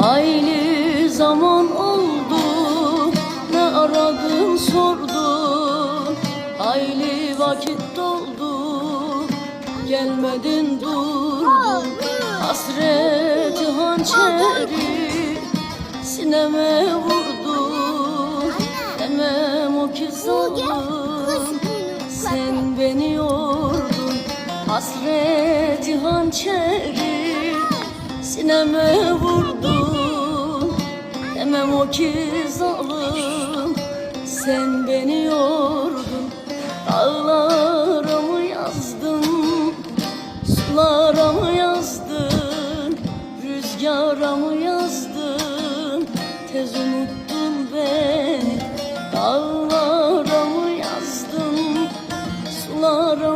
Hayli zaman oldu Ne aradın sordun. Hayli vakit doldu Gelmedin durdun Hasret hançeri Sineme vurdu. Demem o ki zalim Sen beni yordun. Hasreti hançeri Sineme vurdun. Demem o ki zalim Sen beni yordun. Dağlara mı yazdın? Sulara mı yazdın? Rüzgara mı yazdın? Tez unuttun beni. Dağlara mı yazdın? Sulara